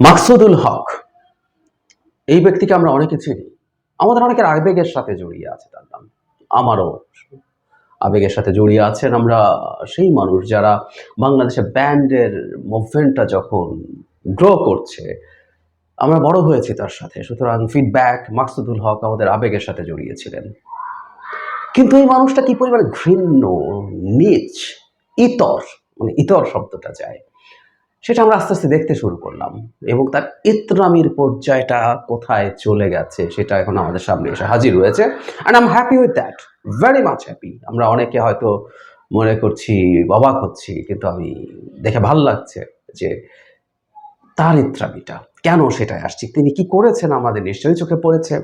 মাকসুদুল হক। এই ব্যক্তিকে আমরা অনেকে চিনি। আমাদের অনেকের আবেগের সাথে জড়িয়ে আছে তার নাম। আমারও আবেগের সাথে জড়িয়ে আছেন আমরা সেই মানুষ যারা বাংলাদেশে ব্যান্ডের মুভমেন্টটা যখন গ্রো করছে, আমরা বড় হয়েছি তার সাথে। সুতরাং ফিডব্যাক মাকসুদুল হক আমাদের আবেগের সাথে জড়িয়েছিলেন। কিন্তু এই মানুষটা কি পরিমাণে ঘৃণ্য, নিচ, ইতর মানে ইতর শব্দটা যায়। সেটা আমরা আস্তে আস্তে দেখতে শুরু করলাম। এবং তার ইতরামির পর্যায়টা কোথায় চলে গেছে সেটা এখন আমাদের সামনে এসে হাজির হয়েছে and I'm happy with that very much happy আমরা অনেকে হয়তো মনে করছি, অবাক হচ্ছি, কিন্তু আমি দেখে ভালো লাগছে যে তার ইত্রামিটা, কেন সেটাই আসছি? তিনি কি করেছেন আমাদের? নিশ্চয়ই চোখে পড়েছে।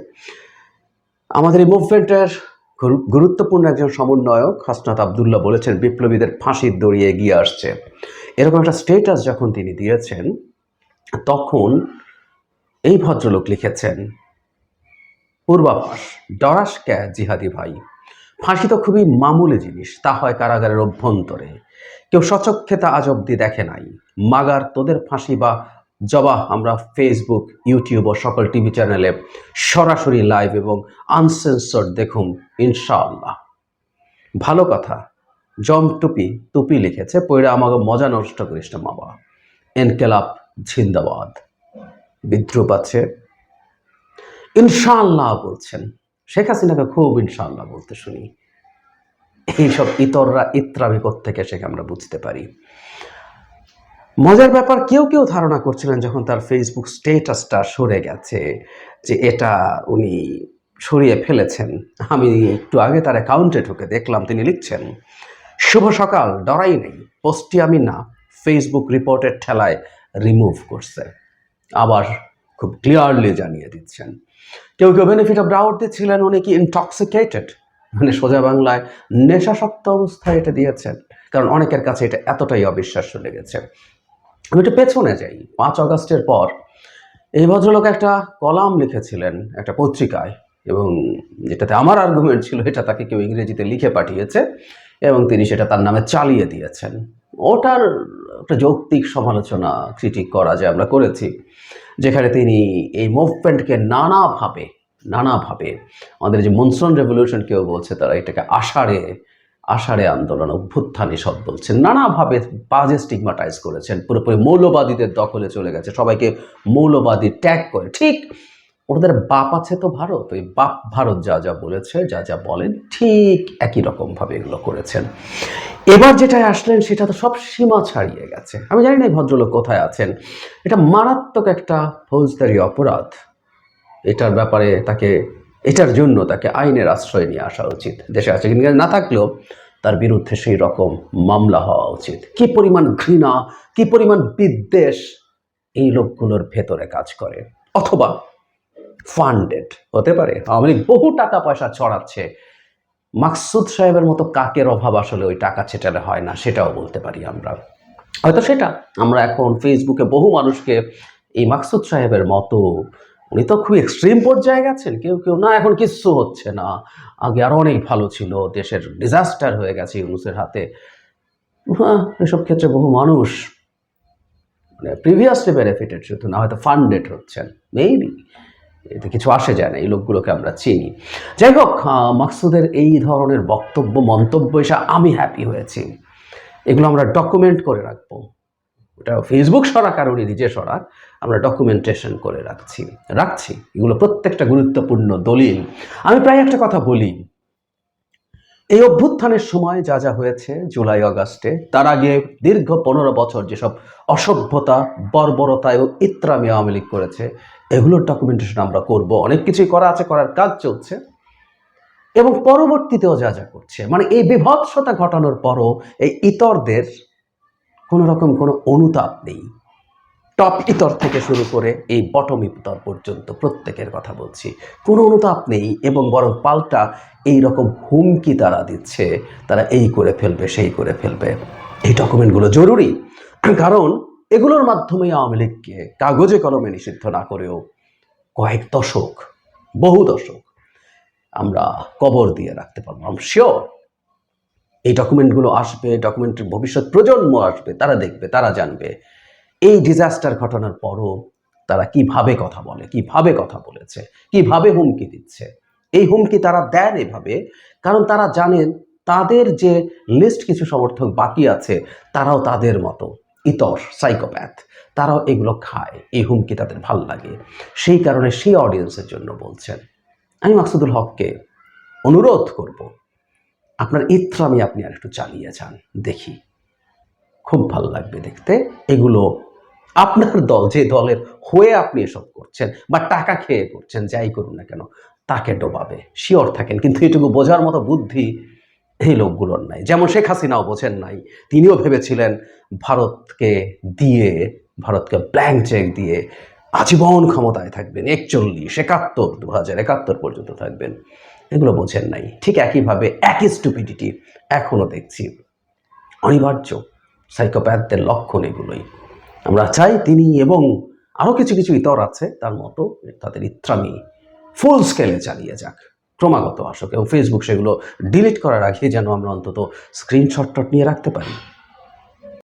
আমাদের এই মুভমেন্টের গুরুত্বপূর্ণ একজন সমন্বয়ক হাসনাত আবদুল্লাহ বলেছেন, বিপ্লবীদের ফাঁসির দড়িয়ে এগিয়ে আসছে। এরকম একটা স্টেটাস যখন তিনি দিয়েছেন, তখন এই ভদ্রলোক লিখেছেন, পূর্বাভাস ডরাস ক্যা জিহাদি ভাই, ফাঁসি তো খুবই মামুলি জিনিস, তা হয় কারাগারের অভ্যন্তরে। কেউ সচক্ষে তা আজ অব্দি দেখে নাই। মাগার তোদের ফাঁসি বা জবাহ আমরা ফেসবুক ইউটিউব ও সকল টিভি চ্যানেলে সরাসরি লাইভ এবং আনসেন্সর্ড দেখুন ইনশাআল্লাহ। ভালো কথা। জম টুপি লিখেছে, পড়ে আমাকে মজা নষ্ট করিস না বাবা এনকেলাপ ঝিন্দাবাদ বিদ্রুপ আছে ইনশাআল্লাহ বলছেন। শেখ হাসিনাকে খুব ইনশাআল্লাহ বলতে শুনি। এইসব ইতররা ইত্রামি থেকে সেকে আমরা বুঝতে পারি। মজার ব্যাপার, কেউ কেউ ধারণা করছিলেন যখন তার ফেসবুক স্টেটাসটা সরে গেছে যে এটা উনি সরিয়ে ফেলেছেন। আমি একটু আগে তার অ্যাকাউন্টে ঢুকে দেখলাম, তিনি লিখছেন শুভ সকাল, ডরাই নেই। পোস্টটি আমি না ফেসবুক রিপোর্টের ঠেলায় রিমুভ করছে। আবার খুব ক্লিয়ারলি জানিয়ে দিচ্ছেন। কেউ কেউ বেনিফিট অফ ডাউট দিচ্ছিলেন উনি কি ইনটক্সিকেটেড মানে সোজা বাংলায় নেশাসক্ত অবস্থায় এটা দিয়েছেন। কারণ অনেকের কাছে এটা এতটাই অবিশ্বাস্য লেগেছে। আমি একটু পেছনে যাই। পাঁচ অগস্টের পর এই ভদ্রলোক একটা কলাম লিখেছিলেন, একটা পত্রিকায়, এবং যেটাতে আমার আর্গুমেন্ট ছিল, এটা তাকে কেউ ইংরেজিতে লিখে পাঠিয়েছে। এবং তিনি সেটা তার নামে চালিয়ে দিয়েছেন। ওটার একটা যৌক্তিক সমালোচনা ক্রিটিক করা যে আমরা করেছি, যেখানে তিনি এই মুভমেন্টকে নানাভাবে নানাভাবে, আমাদের যে মনসুন রেভলিউশন কেউ বলছে তারা এটাকে আষাঢ়ে আষাঢ়ে আন্দোলন, অভ্যুত্থানী সব বলছেন। নানাভাবে বাজে স্টিগমাটাইজ করেছেন, পুরোপুরি মৌলবাদীদের দখলে চলে গেছে, সবাইকে মৌলবাদী ট্যাগ করে। ঠিক ওদের বাপ আছে তো ভারত, ওই বাপ ভারত যা যা বলেছে, যা যা বলেন, ঠিক একই রকমভাবে এগুলো করেছেন। এবার যেটায় আসলেন সেটা তো সব সীমা ছাড়িয়ে গেছে। আমি জানি না ভদ্রলোক কোথায় আছেন। এটা মারাত্মক একটা ফৌজদারি অপরাধ। এটার ব্যাপারে তাকে, এটার জন্য তাকে আইনের আশ্রয় নিয়ে আসা উচিত। দেশে আছে কিন্তু না থাকলেও তার বিরুদ্ধে সেই রকম মামলা হওয়া উচিত। কি পরিমাণ ঘৃণা, কি পরিমাণ বিদ্বেষ এই লোকগুলোর ভেতরে কাজ করে। অথবা ফান্ডেড হতে পারে? আওয়ামী লীগ বহু টাকা পয়সা ছড়াচ্ছে। মাকসুদ সাহেবের মতো কাকের অভাব আসলে ওই টাকা ছেটালে হয় না, সেটাও বলতে পারি আমরা। হয়তো সেটা। আমরা এখন ফেসবুকে বহু মানুষকে এই মাকসুদ সাহেবের মতো, উনি তো খুব এক্সট্রিম পর্যায়ে গেছেন, কেউ কেউ না, এখন কিচ্ছু হচ্ছে না। আগে আরও অনেক ভালো ছিল, দেশের ডিজাস্টার হয়ে গেছে ইউনুসের হাতে। হ্যাঁ এসব ক্ষেত্রে বহু মানুষ মানে প্রিভিয়াসলি বেনিফিটেড শুধু না, হয়তো ফান্ডেড হচ্ছেন। মেবি এতে কিছু আসে যায় না, এই লোকগুলোকে আমরা চিনি। যাই হোক মাকসুদের এই ধরনের বক্তব্য, মন্তব্য এসে আমি হ্যাপি হয়েছি। এগুলো আমরা ডকুমেন্ট করে রাখব। ওটা ফেসবুক সরা উনি নিজে সরা আমরা ডকুমেন্টেশন করে রাখছি। রাখছি। এগুলো প্রত্যেকটা গুরুত্বপূর্ণ দলিল। আমি প্রায় একটা কথা বলি। এই অভ্যুত্থানের সময় যা যা হয়েছে জুলাই আগস্টে তার আগে দীর্ঘ পনেরো বছর যেসব অসভ্যতা, বর্বরতা এবং ইত্রামি আওয়ামী লীগ করেছে, এগুলোর ডকুমেন্টেশন আমরা করব। অনেক কিছুই করা আছে, করার কাজ চলছে। এবং পরবর্তীতেও যা যা করছে মানে এই বিভৎসতা ঘটানোর পরও এই ইতরদের কোনো রকম কোনো অনুতাপ নেই। টপ ইতর থেকে শুরু করে এই বটম ইতর পর্যন্ত প্রত্যেকের কথা বলছি। কোনো অনুতাপ নেই এবং বরং পাল্টা এই রকম হুমকি তারা দিচ্ছে, তারা এই করে ফেলবে, সেই করে ফেলবে। এই ডকুমেন্টগুলো জরুরি, কারণ এগুলোর মাধ্যমে আওয়ামী লীগকে কাগজে কলমে নিষিদ্ধ না করেও কয়েক দশক, বহু দশক আমরা কবর দিয়ে রাখতে পারব। আম শিওর এই ডকুমেন্টগুলো আসবে ডকুমেন্টের ভবিষ্যৎ প্রজন্ম আসবে, তারা দেখবে, তারা জানবে। এই ডিজাস্টার ঘটনার পরও তারা কীভাবে কথা বলে, কীভাবে কথা বলেছে, কীভাবে হুমকি দিচ্ছে? এই হুমকি তারা দেন এভাবে কারণ তারা জানেন তাদের যে লিস্ট কিছু সমর্থক বাকি আছে, তারাও তাদের মতো ইতর সাইকোপ্যাথ তারাও এগুলো খায়, এই হুমকি তাদের ভালো লাগে। সেই কারণে সেই অডিয়েন্সের জন্য বলছেন, আমি মাকসুদুল হককে অনুরোধ করব, আপনার ইত্রামি আপনি আর একটু চালিয়ে যান, দেখি। খুব ভালো লাগবে দেখতে। এগুলো আপনার দল, যে দলের হয়ে আপনি এসব করছেন বা টাকা খেয়ে করছেন, যাই করুন না কেন, তাকে ডোবাবে। শিওর থাকেন, কিন্তু এটুকু বোঝার মতো বুদ্ধি এই লোকগুলোর নাই। যেমন শেখ হাসিনাও বোঝেন নাই। তিনিও ভেবেছিলেন ভারতকে দিয়ে, ভারতকে ব্ল্যাঙ্ক চেক দিয়ে আজীবন ক্ষমতায় থাকবেন। একচল্লিশ, একাত্তর দু হাজার একাত্তর পর্যন্ত থাকবেন। এগুলো বোঝেন নাই। ঠিক একইভাবে একই স্টুপিডিটি এখনও দেখছি। অনিবার্য। সাইকোপ্যাথদের লক্ষণ এগুলোই। আমরা চাই তিনি এবং আরও কিছু কিছু ইতর আছে, তার মতো তাদের ইত্রামি ফুল স্কেলে চালিয়ে যাক। ক্রমাগত আসুক এবং ফেসবুক সেগুলো ডিলিট করার আগে যেন আমরা অন্তত স্ক্রিনশট নিয়ে রাখতে পারি।